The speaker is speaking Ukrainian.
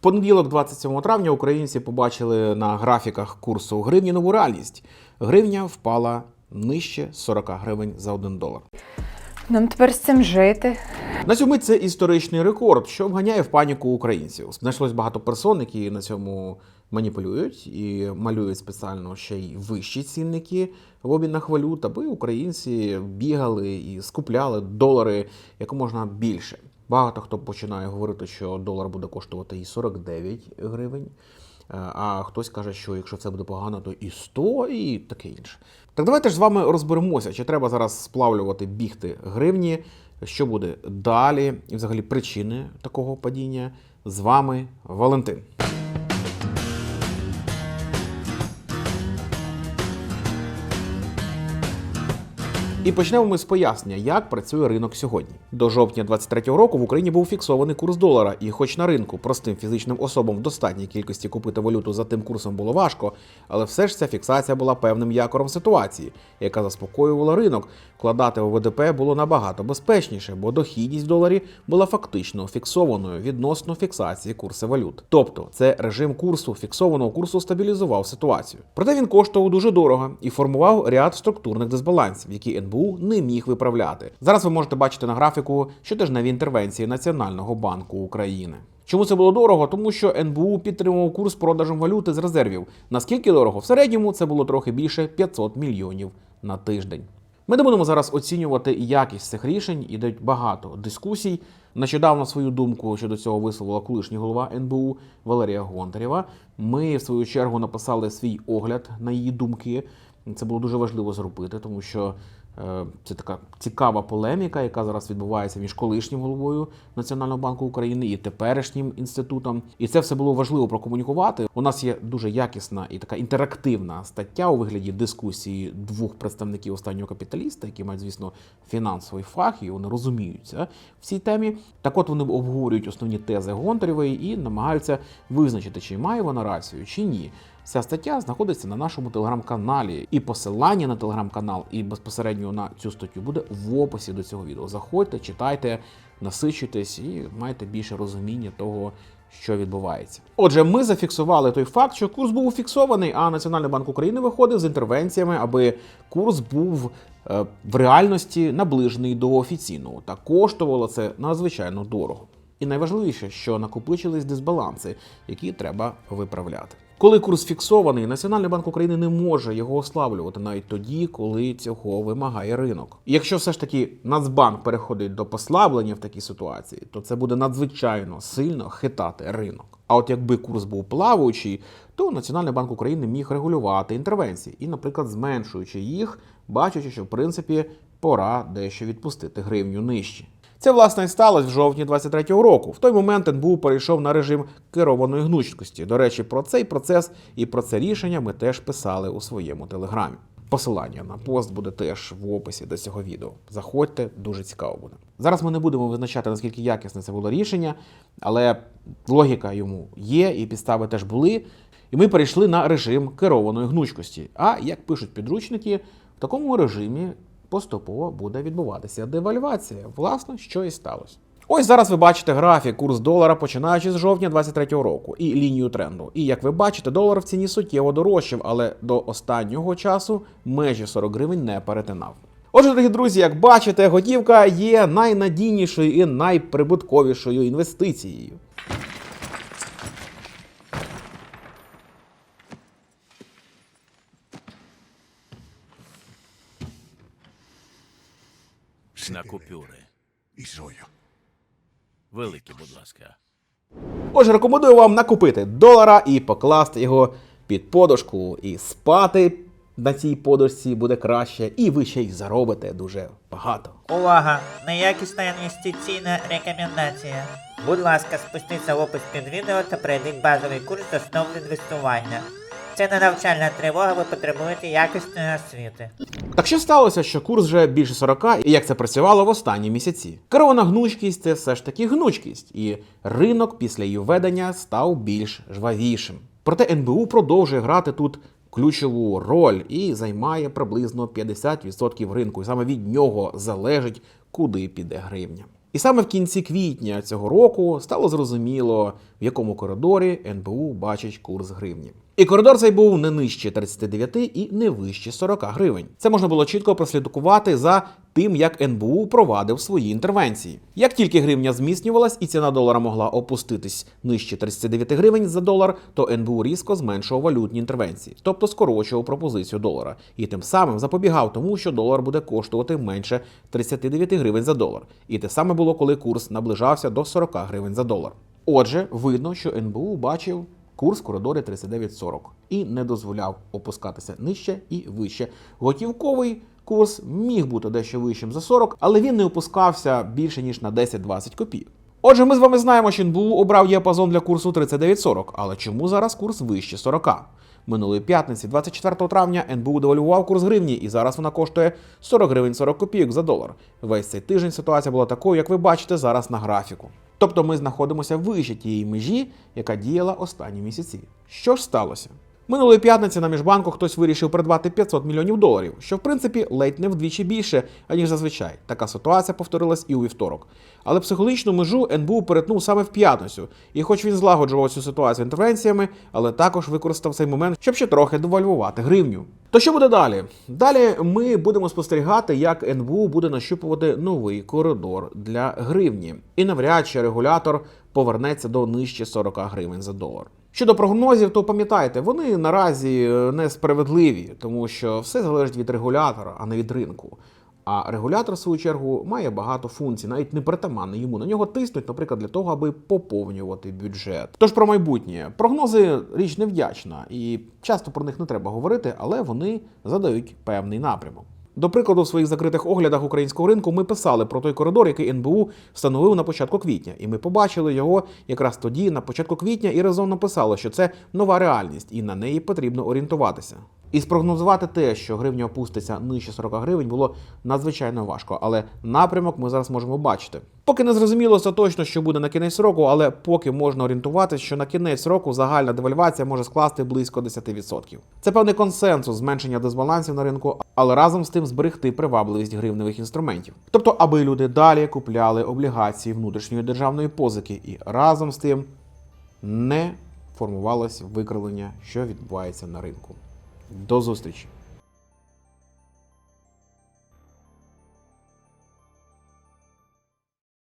понеділок, 27 травня, українці побачили на графіках курсу гривні нову реальність. Гривня впала нижче 40 гривень за 1 долар. Нам тепер з цим жити. На цьому це історичний рекорд, що вганяє в паніку українців. Знайшлось багато персон, які на цьому маніпулюють і малюють спеціально ще й вищі цінники в обмінах валют, аби українці бігали і скупляли долари як можна більше. Багато хто починає говорити, що долар буде коштувати і 49 гривень. Е, А хтось каже, що якщо це буде погано, то і 100, і таке інше. Так давайте ж з вами розберемося, чи треба зараз сплавлювати бігти гривні, що буде далі, і взагалі причини такого падіння. З вами Валентин. І почнемо ми з пояснення, як працює ринок сьогодні. До жовтня 23-го року в Україні був фіксований курс долара, і хоч на ринку простим фізичним особам в достатній кількості купити валюту за тим курсом було важко, але все ж ця фіксація була певним якором ситуації, яка заспокоювала ринок. Вкладати у ВДП було набагато безпечніше, бо дохідність в доларі була фактично фіксованою відносно фіксації курсу валют. Тобто, це режим курсу фіксованого курсу стабілізував ситуацію. Проте він коштував дуже дорого і формував ряд структурних дисбалансів, які НБУ не міг виправляти. Зараз ви можете бачити на графіку щотижневі інтервенції Національного банку України. Чому це було дорого? Тому що НБУ підтримував курс продажем валюти з резервів. Наскільки дорого? В середньому це було трохи більше 500 мільйонів на тиждень. Ми не будемо зараз оцінювати якість цих рішень, ідуть багато дискусій. Нещодавно свою думку щодо цього висловила колишній голова НБУ Валерія Гонтарєва. Ми, в свою чергу, написали свій огляд на її думки. Це було дуже важливо зробити, тому що це така цікава полеміка, яка зараз відбувається між колишнім головою Національного банку України і теперішнім інститутом. І це все було важливо прокомунікувати. У нас є дуже якісна і така інтерактивна стаття у вигляді дискусії двох представників останнього капіталіста, які мають, звісно, фінансовий фах, і вони розуміються в цій темі. Так от вони обговорюють основні тези Гонтарєвої і намагаються визначити, чи має вона рацію, чи ні. Ця стаття знаходиться на нашому телеграм-каналі, і посилання на телеграм-канал, і безпосередньо на цю статтю буде в описі до цього відео. Заходьте, читайте, насичуйтесь і майте більше розуміння того, що відбувається. Отже, ми зафіксували той факт, що курс був фіксований, а Національний банк України виходив з інтервенціями, аби курс був е, в реальності наближений до офіційного. Та коштувало це надзвичайно дорого. І найважливіше, що накопичились дисбаланси, які треба виправляти. Коли курс фіксований, Національний банк України не може його ослаблювати навіть тоді, коли цього вимагає ринок. Якщо все ж таки Нацбанк переходить до послаблення в такій ситуації, то це буде надзвичайно сильно хитати ринок. А от якби курс був плаваючий, то Національний банк України міг регулювати інтервенції і, наприклад, зменшуючи їх, бачачи, що в принципі пора дещо відпустити гривню нижче. Це власне і сталося в жовтні 23-го року. В той момент НБУ перейшов на режим керованої гнучкості. До речі, про цей процес і про це рішення ми теж писали у своєму телеграмі. Посилання на пост буде теж в описі до цього відео. Заходьте, дуже цікаво буде. Зараз ми не будемо визначати, наскільки якісне це було рішення, але логіка йому є, і підстави теж були. І ми перейшли на режим керованої гнучкості. А як пишуть підручники, в такому режимі поступово буде відбуватися девальвація. Власне, що і сталося. Ось зараз ви бачите графік курс долара, починаючи з жовтня 23-го року, і лінію тренду. І як ви бачите, долар в ціні суттєво дорожчав, але до останнього часу межі 40 гривень не перетинав. Отже, дорогі друзі, як бачите, готівка є найнадійнішою і найприбутковішою інвестицією. На купюри. Великі, будь ласка. Отже, рекомендую вам накупити долара і покласти його під подушку і спати на цій подушці буде краще, і ви ще й заробите дуже багато. Увага! Неякісна інвестиційна рекомендація. Будь ласка, спустіться в опис під відео та пройдіть базовий курс основ інвестування. Це не навчальна тривога, ви потребуєте якісної освіти. Так що сталося, що курс вже більше 40, і як це працювало в останні місяці? Керована гнучкість це все ж таки гнучкість, і ринок після її введення став більш жвавішим. Проте НБУ продовжує грати тут ключову роль і займає приблизно 50% ринку. І саме від нього залежить, куди піде гривня. І саме в кінці квітня цього року стало зрозуміло, в якому коридорі НБУ бачить курс гривні. І коридор цей був не нижче 39 і не вище 40 гривень. Це можна було чітко прослідкувати за тим, як НБУ провадив свої інтервенції. Як тільки гривня зміцнювалась і ціна долара могла опуститись нижче 39 гривень за долар, то НБУ різко зменшував валютні інтервенції, тобто скорочував пропозицію долара, і тим самим запобігав тому, що долар буде коштувати менше 39 гривень за долар. І те саме було, коли курс наближався до 40 гривень за долар. Отже, видно, що НБУ бачив курс в коридорі 39.40 і не дозволяв опускатися нижче і вище. Готівковий курс міг бути дещо вищим за 40, але він не опускався більше ніж на 10-20 копійок. Отже, ми з вами знаємо, що НБУ обрав діапазон для курсу 39.40, але чому зараз курс вище 40? Минулої п'ятниці, 24 травня, НБУ девальвував курс гривні, і зараз вона коштує 40 гривень 40 копійок за долар. Весь цей тиждень ситуація була такою, як ви бачите зараз на графіку. Тобто ми знаходимося вище тієї межі, яка діяла останні місяці. Що ж сталося? Минулої п'ятниці на міжбанку хтось вирішив придбати 500 мільйонів доларів, що в принципі ледь не вдвічі більше, аніж зазвичай. Така ситуація повторилась і у вівторок. Але психологічну межу НБУ перетнув саме в п'ятницю, і хоч він злагоджував цю ситуацію інтервенціями, але також використав цей момент, щоб ще трохи девальвувати гривню. То що буде далі? Далі ми будемо спостерігати, як НБУ буде нащупувати новий коридор для гривні, і навряд чи регулятор повернеться до нижче 40 гривень за долар. Щодо прогнозів, то пам'ятайте, вони наразі е, несправедливі, тому що все залежить від регулятора, а не від ринку. А регулятор, в свою чергу, має багато функцій, навіть не притаманне йому. На нього тиснуть, наприклад, для того, аби поповнювати бюджет. Тож про майбутнє прогнози річ невдячна, і часто про них не треба говорити, але вони задають певний напрямок. До прикладу, в своїх закритих оглядах українського ринку ми писали про той коридор, який НБУ встановив на початку квітня, і ми побачили його якраз тоді, на початку квітня, і разом написали, що це нова реальність, і на неї потрібно орієнтуватися. І спрогнозувати те, що гривня опуститься нижче 40 гривень, було надзвичайно важко, але напрямок ми зараз можемо бачити. Поки не зрозуміло остаточно, що буде на кінець року, але поки можна орієнтуватися, що на кінець року загальна девальвація може скласти близько 10%. Це певний консенсус зменшення дисбалансів на ринку, але разом з тим зберегти привабливість гривневих інструментів. Тобто, аби люди далі купляли облігації внутрішньої державної позики, і разом з тим не формувалось викривлення, що відбувається на ринку. До зустрічі!